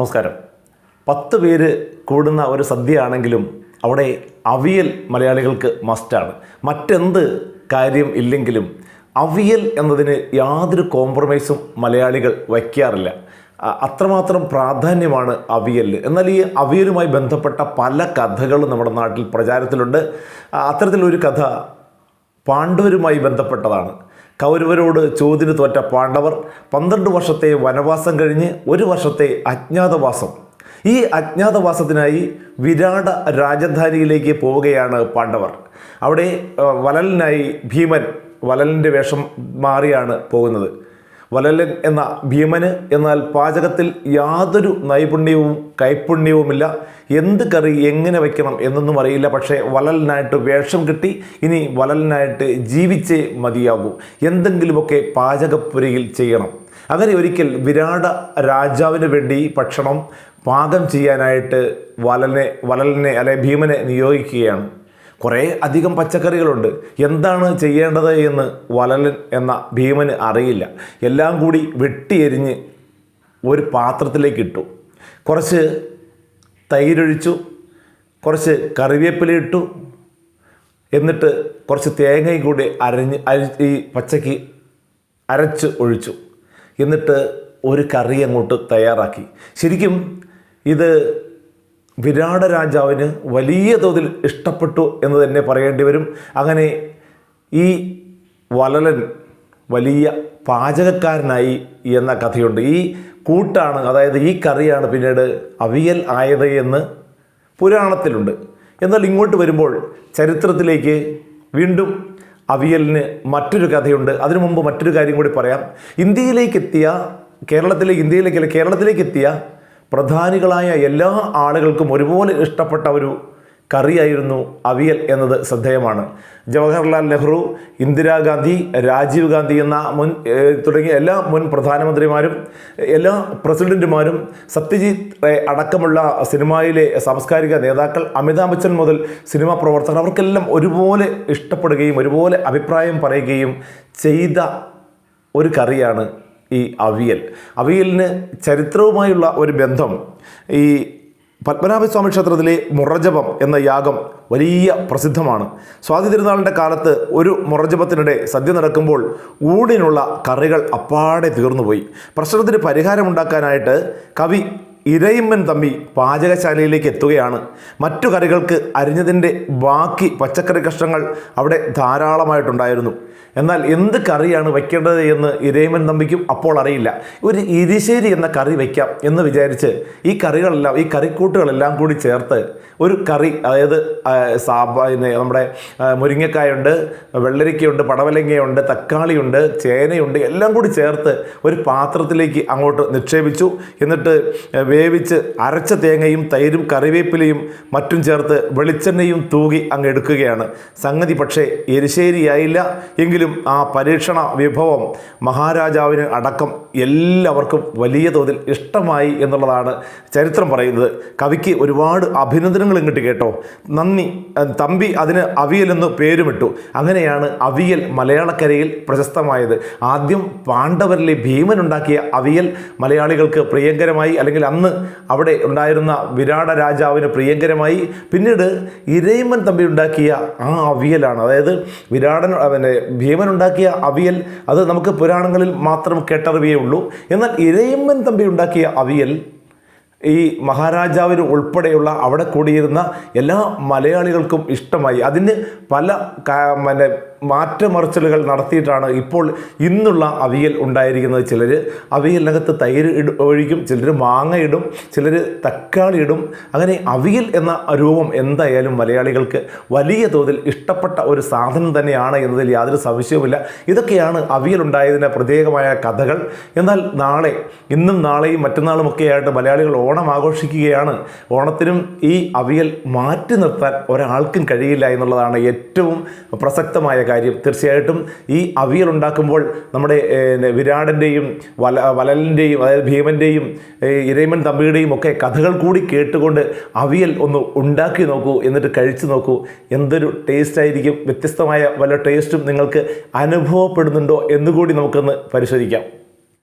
നമസ്കാരം. പത്ത് പേര് കൂടുന്ന ഒരു സദ്യ ആണെങ്കിലും അവിടെ അവിയൽ മലയാളികൾക്ക് മസ്റ്റാണ് മറ്റെന്ത് കാര്യം ഇല്ലെങ്കിലും അവിയൽ എന്നതിന് യാതൊരു കോംപ്രമൈസും മലയാളികൾ വയ്ക്കാറില്ല. അത്രമാത്രം പ്രാധാന്യമാണ് അവിയലിന്. എന്നാൽ ഈ അവിയലുമായി ബന്ധപ്പെട്ട പല കഥകളും നമ്മുടെ നാട്ടിൽ പ്രചാരത്തിലുണ്ട്. അത്തരത്തിലൊരു കഥ പാണ്ഡവരുമായി ബന്ധപ്പെട്ടതാണ്. കൗരവരോട് ചോദ്യന് തോറ്റ പാണ്ഡവർ പന്ത്രണ്ട് വർഷത്തെ വനവാസം കഴിഞ്ഞ് ഒരു വർഷത്തെ അജ്ഞാതവാസം. ഈ അജ്ഞാതവാസത്തിനായി വിരാട രാജധാനിയിലേക്ക് പോവുകയാണ് പാണ്ഡവർ. അവിടെ വലലിനായി ഭീമൻ വലലിന്റെ വേഷം മാറിയാണ് പോകുന്നത്. വലലൻ എന്ന ഭീമന് എന്നാൽ പാചകത്തിൽ യാതൊരു നൈപുണ്യവും കൈപുണ്യവുമില്ല. എന്ത് കറി എങ്ങനെ വയ്ക്കണം എന്നൊന്നും അറിയില്ല. പക്ഷേ വലലിനായിട്ട് വേഷം കിട്ടി ഇനി വലലിനായിട്ട് ജീവിച്ചേ മതിയാകൂ. എന്തെങ്കിലുമൊക്കെ പാചകപ്പുരയിൽ ചെയ്യണം. അങ്ങനെ ഒരിക്കൽ വിരാട രാജാവിന് വേണ്ടി ഭക്ഷണം പാകം ചെയ്യാനായിട്ട് വലനെ വലലിനെ അല്ലെ ഭീമനെ നിയോഗിക്കുകയാണ്. കുറേ അധികം പച്ചക്കറികളുണ്ട്. എന്താണ് ചെയ്യേണ്ടത് എന്ന് വലലൻ എന്ന ഭീമന് അറിയില്ല. എല്ലാം കൂടി വെട്ടിയെരിഞ്ഞ് ഒരു പാത്രത്തിലേക്ക് ഇട്ടു. കുറച്ച് തൈരൊഴിച്ചു കുറച്ച് കറിവേപ്പില ഇട്ടു. എന്നിട്ട് കുറച്ച് തേങ്ങയും കൂടി അരഞ്ഞ് അരി ഈ പച്ചയ്ക്ക് അരച്ച് ഒഴിച്ചു. എന്നിട്ട് ഒരു കറി അങ്ങോട്ട് തയ്യാറാക്കി. ശരിക്കും ഇത് വിരാട രാജാവിന് വലിയ തോതിൽ ഇഷ്ടപ്പെട്ടു എന്ന് തന്നെ പറയേണ്ടി വരും. അങ്ങനെ ഈ വലലൻ വലിയ പാചകക്കാരനായി എന്ന കഥയുണ്ട്. ഈ കൂട്ടാണ് അതായത് ഈ കറിയാണ് പിന്നീട് അവിയൽ ആയത് എന്ന് പുരാണത്തിലുണ്ട്. എന്നാൽ ഇങ്ങോട്ട് വരുമ്പോൾ ചരിത്രത്തിലേക്ക് വീണ്ടും അവിയലിന് മറ്റൊരു കഥയുണ്ട്. അതിനു മുമ്പ് മറ്റൊരു കാര്യം കൂടി പറയാം. ഇന്ത്യയിലേക്ക് എത്തിയ കേരളത്തിലേക്ക് ഇന്ത്യയിലേക്കല്ല കേരളത്തിലേക്ക് എത്തിയ പ്രധാനികളായ എല്ലാ ആളുകൾക്കും ഒരുപോലെ ഇഷ്ടപ്പെട്ട ഒരു കറിയായിരുന്നു അവിയൽ എന്നത് ശ്രദ്ധേയമാണ്. ജവഹർലാൽ നെഹ്റു ഇന്ദിരാഗാന്ധി രാജീവ് ഗാന്ധി എന്ന മുൻ തുടങ്ങിയ എല്ലാ മുൻ പ്രധാനമന്ത്രിമാരും എല്ലാ പ്രസിഡന്റുമാരും സത്യജിത് റേ അടക്കമുള്ള സിനിമയിലെ സാംസ്കാരിക നേതാക്കൾ അമിതാഭ് ബച്ചൻ മുതൽ സിനിമാ പ്രവർത്തകർ അവർക്കെല്ലാം ഒരുപോലെ ഇഷ്ടപ്പെടുകയും ഒരുപോലെ അഭിപ്രായം പറയുകയും ചെയ്ത ഒരു കറിയാണ് ഈ അവിയൽ. അവിയലിന് ചരിത്രവുമായുള്ള ഒരു ബന്ധം ഈ പത്മനാഭസ്വാമി ക്ഷേത്രത്തിലെ മുറജപം എന്ന യാഗം വലിയ പ്രസിദ്ധമാണ്. സ്വാതി തിരുനാളിന്റെ കാലത്ത് ഒരു മുറജപത്തിനിടെ സദ്യ നടക്കുമ്പോൾ ഊടിനുള്ള കറികൾ അപ്പാടെ തീർന്നുപോയി. പ്രശ്നത്തിന് പരിഹാരമുണ്ടാക്കാനായിട്ട് കവി ഇരയിമ്മൻ തമ്പി പാചകശാലയിലേക്ക് എത്തുകയാണ്. മറ്റു കറികൾക്ക് അരിഞ്ഞതിന്റെ ബാക്കി പച്ചക്കറി കഷ്ണങ്ങൾ അവിടെ ധാരാളമായിട്ടുണ്ടായിരുന്നു. എന്നാൽ എന്ത് കറിയാണ് വയ്ക്കേണ്ടത് എന്ന് ഇരയിമ്മൻ തമ്പിക്കും അപ്പോൾ അറിയില്ല. ഒരു ഇരിശ്ശേരി എന്ന കറി വയ്ക്കാം എന്ന് വിചാരിച്ച് ഈ കറികളെല്ലാം ഈ കറിക്കൂട്ടുകളെല്ലാം കൂടി ചേർത്ത് ഒരു കറി അതായത് പിന്നെ നമ്മുടെ മുരിങ്ങക്കായുണ്ട് വെള്ളരിക്കയുണ്ട് പടവലങ്ങയുണ്ട് തക്കാളിയുണ്ട് ചേനയുണ്ട് എല്ലാം കൂടി ചേർത്ത് ഒരു പാത്രത്തിലേക്ക് അങ്ങോട്ട് നിക്ഷേപിച്ചു. എന്നിട്ട് വേവിച്ച് അരച്ച തേങ്ങയും തൈരും കറിവേപ്പിലയും മറ്റും ചേർത്ത് വെളിച്ചെണ്ണയും തൂകി അങ്ങ് എടുക്കുകയാണ്. സംഗതി പക്ഷേ എരിശ്ശേരിയായില്ല എങ്കിലും ആ പരീക്ഷണ വിഭവം മഹാരാജാവിന് അടക്കം എല്ലാവർക്കും വലിയ തോതിൽ ഇഷ്ടമായി എന്നുള്ളതാണ് ചരിത്രം പറയുന്നത്. കവിക്ക് ഒരുപാട് അഭിനന്ദനങ്ങൾ ഇങ്ങോട്ട് കേട്ടോ. നന്ദി. തമ്പി അതിന് അവിയൽ എന്ന് പേരുമിട്ടു. അങ്ങനെയാണ് അവിയൽ മലയാളക്കരയിൽ പ്രശസ്തമായത്. ആദ്യം പാണ്ഡവരിലെ ഭീമൻ ഉണ്ടാക്കിയ അവിയൽ മലയാളികൾക്ക് പ്രിയങ്കരമായി അല്ലെങ്കിൽ അന്ന് അവിടെ ഉണ്ടായിരുന്ന വിരാട രാജാവിന് പ്രിയങ്കരമായി. പിന്നീട് ഇരയിമൻ തമ്പി ഉണ്ടാക്കിയ ആ അവിയലാണ്. അതായത് വിരാടൻ പിന്നെ ഭീമൻ ഉണ്ടാക്കിയ അവിയൽ അത് നമുക്ക് പുരാണങ്ങളിൽ മാത്രം കേട്ടറിവേ ഉള്ളൂ. എന്നാൽ ഇരയിമ്മൻ തമ്പി ഉണ്ടാക്കിയ അവിയൽ ഈ മഹാരാജാവിന് ഉൾപ്പെടെയുള്ള അവിടെ കൂടിയിരുന്ന എല്ലാ മലയാളികൾക്കും ഇഷ്ടമായി. അതിന് പല പിന്നെ മാറ്റമറിച്ചലുകൾ നടത്തിയിട്ടാണ് ഇപ്പോൾ ഇന്നുള്ള അവിയൽ ഉണ്ടായിരിക്കുന്നത്. ചിലർ അവിയലിനകത്ത് തൈര് ഇട ഒഴിക്കും ചിലർ മാങ്ങ ഇടും ചിലർ തക്കാളി ഇടും. അങ്ങനെ അവിയൽ എന്ന രൂപം എന്തായാലും മലയാളികൾക്ക് വലിയ തോതിൽ ഇഷ്ടപ്പെട്ട ഒരു സാധനം തന്നെയാണ് എന്നതിൽ യാതൊരു സംശയവുമില്ല. ഇതൊക്കെയാണ് അവിയൽ ഉണ്ടായതിന്റെ പ്രത്യേകമായ കഥകൾ. എന്നാൽ നാളെ ഇന്നും നാളെയും മറ്റന്നാളും ഒക്കെ ആയിട്ട് മലയാളികൾ ഓണം ആഘോഷിക്കുകയാണ്. ഓണത്തിനും ഈ അവിയൽ മാറ്റി നിർത്താൻ ഒരാൾക്കും കഴിയില്ല എന്നുള്ളതാണ് ഏറ്റവും പ്രസക്തമായ കാര്യം തീർച്ചയായിട്ടും ഈ അവിയൽ ഉണ്ടാക്കുമ്പോൾ നമ്മുടെ വിരാടന്റെയും വല വലലിന്റെയും അതായത് ഭീമന്റെയും ഇരയിമൻ തമ്പിയുടെയും ഒക്കെ കഥകൾ കൂടി കേട്ടുകൊണ്ട് അവിയൽ ഒന്ന് ഉണ്ടാക്കി നോക്കൂ എന്നിട്ട് കഴിച്ചു നോക്കൂ. എന്തൊരു ടേസ്റ്റ് ആയിരിക്കും. വ്യത്യസ്തമായ വല്ല ടേസ്റ്റും നിങ്ങൾക്ക് അനുഭവപ്പെടുന്നുണ്ടോ എന്നുകൂടി നമുക്കൊന്ന് പരിശോധിക്കാം.